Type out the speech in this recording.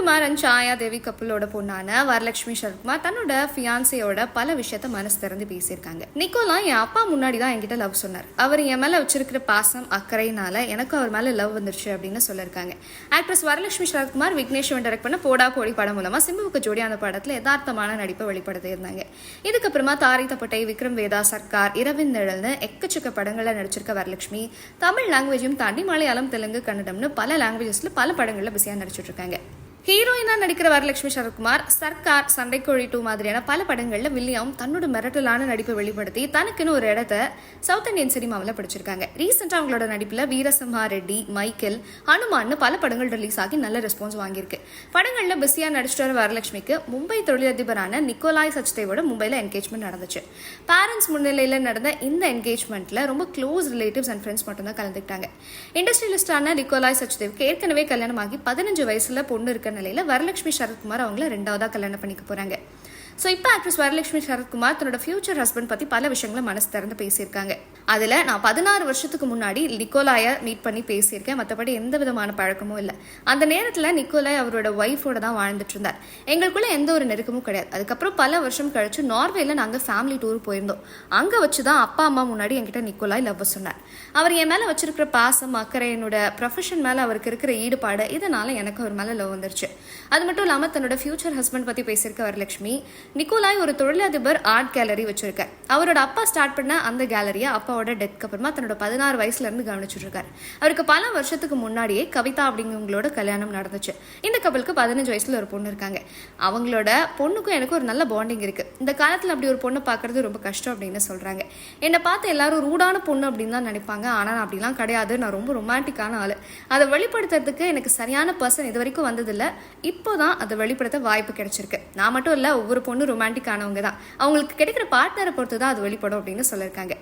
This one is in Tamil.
சரத்குமார் அண்ட் சாயா தேவி கப்பலோட பொண்ணான வரலட்சுமி சரத்குமார் தன்னோட ஃபியான்சியோட பல விஷயத்த மனசு திறந்து பேசியிருக்காங்க. நிக்கோலா என் அப்பா முன்னாடி தான் என்கிட்ட லவ் சொன்னார். அவர் என் மேல வச்சிருக்கிற பாசம் அக்கறையினால எனக்கு அவர் மேல லவ் வந்துருச்சு அப்படின்னு சொல்லியிருக்காங்க. ஆக்ட்ரஸ் வரலட்சுமி சரத்குமார் விக்னேஷ்வன் டைரக்ட் பண்ண போடா போடி படம் மூலமா சிம்புவுக்கு ஜோடி அந்த படத்துல யதார்த்தமான நடிப்பை வெளிப்படுத்தி இருந்தாங்க இதுக்கப்புறமா தாரை தப்பட்டை விக்ரம் வேதா சர்க்கார் இரவின் நிழல்னு எக்கச்சக்க படங்களில் நடிச்சிருக்க வரலட்சுமி தமிழ் லாங்குவேஜும் தாண்டி மலையாளம் தெலுங்கு கன்னடம்னு பல லாங்குவேஜஸ்ல பல படங்களில் பிஸியாக நடிச்சிட்டு இருக்காங்க. ஹீரோயினா நடிக்கிற வரலட்சுமி சரத்குமார் சர்க்கார் சண்டைக்கோழி டூ மாதிரியான பல படங்களில் வில்லியம் தன்னோட மிரட்டலான நடிப்பை வெளிப்படுத்தி தனக்குன்னு ஒரு இடத்த சவுத் இந்தியன் சினிமாவில் பிடிச்சிருக்காங்க. ரீசெண்டாக அவங்களோட நடிப்பில் வீரசிம்ஹா ரெட்டி மைக்கேல் ஹனுமான்னு பல படங்கள் ரிலீஸ் ஆகி நல்ல ரெஸ்பான்ஸ் வாங்கியிருக்கு. படங்களில் பிஸியாக நடிச்சிட்டு வர வரலட்சுமிக்கு மும்பை தொழிலதிபரான நிக்கோலாய் சச்தேவோட மும்பையில் என்கேஜ்மெண்ட் நடந்துச்சு. பேரண்ட்ஸ் முன்னிலையில் நடந்த இந்த என்கேஜ்மெண்ட்ல ரொம்ப க்ளோஸ் ரிலேட்டிவ்ஸ் அண்ட் ஃப்ரெண்ட்ஸ் மட்டும் தான் கலந்துக்கிட்டாங்க இண்டஸ்ட்ரியலிஸ்டான நிக்கோலாய் சச்தேவுக்கு ஏற்கனவே கல்யாணமாகி பதினஞ்சு வயசில் பொண்ணு இருக்க நிலையில வரலட்சுமி சரத்குமார் அவங்கள ரெண்டாவதா கல்யாணம் பண்ணிக்க போறாங்க. ஸோ இப்போ ஆக்ட்ரஸ் வரலட்சுமி சரத்குமார் தன்னோட ஃபியூச்சர் ஹஸ்பண்ட் பற்றி பல விஷயங்களை மனசு திறந்து பேசியிருக்காங்க. அதில் நான் பதினாறு வருஷத்துக்கு முன்னாடி நிக்கோலாயை மீட் பண்ணி பேசியிருக்கேன். மற்றபடி எந்த விதமான பழக்கமும் இல்லை. அந்த நேரத்தில் நிக்கோலாய் அவரோட ஒய்ஃபோட தான் வாழ்ந்துட்டு இருந்தார். எங்களுக்குள்ளே எந்த ஒரு நெருக்கமும் கிடையாது. அதுக்கப்புறம் பல வருஷம் கழிச்சு நார்வேல நாங்கள் ஃபேமிலி டூர் போயிருந்தோம். அங்கே வச்சு தான் அப்பா அம்மா முன்னாடி என்கிட்ட நிக்கோலாய் லவ் சொன்னார். அவர் என் மேலே வச்சிருக்கிற பாசம் அக்கறை என்னோட ப்ரொஃபஷன் மேலே அவருக்கு இருக்கிற ஈடுபாடு இதனால எனக்கு அவர் மேலே லவ் வந்துருச்சு. அது மட்டும் இல்லாமல் தன்னோட ஃபியூச்சர் ஹஸ்பண்ட் பற்றி பேசியிருக்க வரலட்சுமி நிக்கோலாய் ஒரு தொழிலதிபர் ஆர்ட் கேலரி வச்சிருக்கார். அவரோட அப்பா ஸ்டார்ட் பண்ண அந்த கேலரியை அப்பாவோட டெத்க்கு அப்புறமா தன்னோட பதினாறு வயசுல இருந்து கவனிச்சுட்டு இருக்காரு அவருக்கு பல வருஷத்துக்கு முன்னாடியே கவிதா அப்படிங்கிறவங்களோட கல்யாணம் நடந்துச்சு. இந்த கப்பலுக்கு பதினஞ்சு வயசுல ஒரு பொண்ணு இருக்காங்க. அவங்களோட பொண்ணுக்கும் எனக்கு ஒரு நல்ல பாண்டிங் இருக்கு. இந்த காலத்துல அப்படி ஒரு பொண்ணை பார்க்கறது ரொம்ப கஷ்டம் அப்படின்னு சொல்றாங்க. என்னை பார்த்து எல்லாரும் ரூடான பொண்ணு அப்படின்னு தான் நினைப்பாங்க. ஆனா நான் அப்படிலாம் கிடையாது. நான் ரொம்ப ரொமான்டிக்கான ஆளு. அதை வெளிப்படுத்துறதுக்கு எனக்கு சரியான பர்சன் இது வரைக்கும் வந்ததில்ல. இப்போதான் அதை வெளிப்படுத்த வாய்ப்பு கிடைச்சிருக்கு. நான் மட்டும் இல்லை ஒவ்வொரு பொண்ணு ரொமான்டிக் ஆனவங்க தான் அவங்களுக்கு கிடைக்கிற பார்ட்னரை பொறுத்து தான் அது வெளிப்படும் அப்படின்னு சொல்லியிருக்காங்க.